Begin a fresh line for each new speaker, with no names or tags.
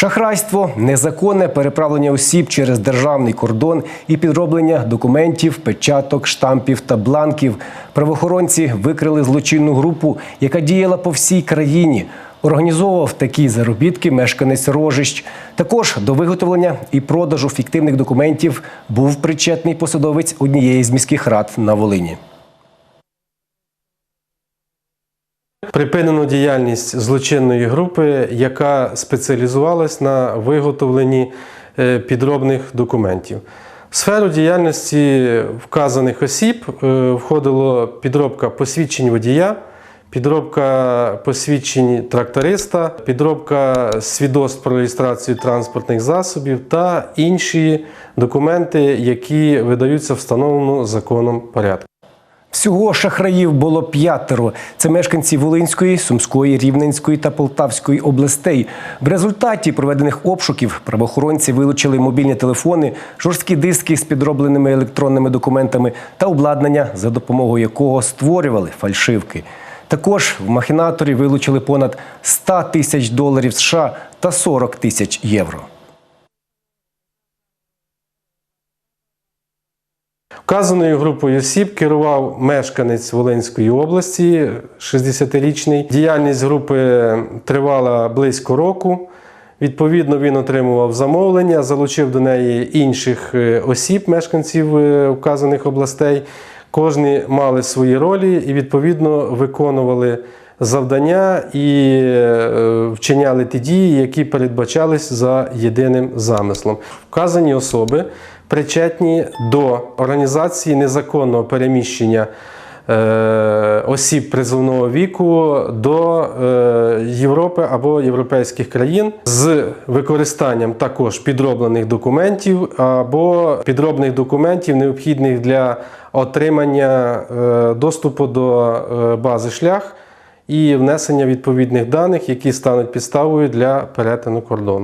Шахрайство, незаконне переправлення осіб через державний кордон і підроблення документів, печаток, штампів та бланків. Правоохоронці викрили злочинну групу, яка діяла по всій країні. Організовував такі заробітки мешканець Рожищ. Також до виготовлення і продажу фіктивних документів був причетний посадовець однієї з міських рад на Волині.
Припинено діяльність злочинної групи, яка спеціалізувалась на виготовленні е, підробних документів. В сферу діяльності вказаних осіб е, входило підробка посвідчень водія, підробка посвідчень тракториста, підробка свідоцтв про реєстрацію транспортних засобів та інші документи, які видаються встановленому законом порядку.
Всього шахраїв було п'ятеро. Це мешканці Волинської, Сумської, Рівненської та Полтавської областей. В результаті проведених обшуків правоохоронці вилучили мобільні телефони, жорсткі диски з підробленими електронними документами та обладнання, за допомогою якого створювали фальшивки. Також в махінаторі вилучили понад 100 тисяч доларів США та 40 тисяч євро.
Вказаною групою осіб керував мешканець Волинської області, 60-річний. Діяльність групи тривала близько року. Відповідно, він отримував замовлення, залучив до неї інших е, осіб, мешканців е, вказаних областей. Кожні мали свої ролі і відповідно виконували завдання і е, вчиняли ті дії, які передбачались за єдиним замислом. Вказані особи причетні до організації незаконного переміщення е, осіб призовного віку до е, Європи або європейських країн з використанням також підроблених документів або підробних документів, необхідних для отримання доступу до бази шлях і внесення відповідних даних, які стануть підставою для перетину кордону.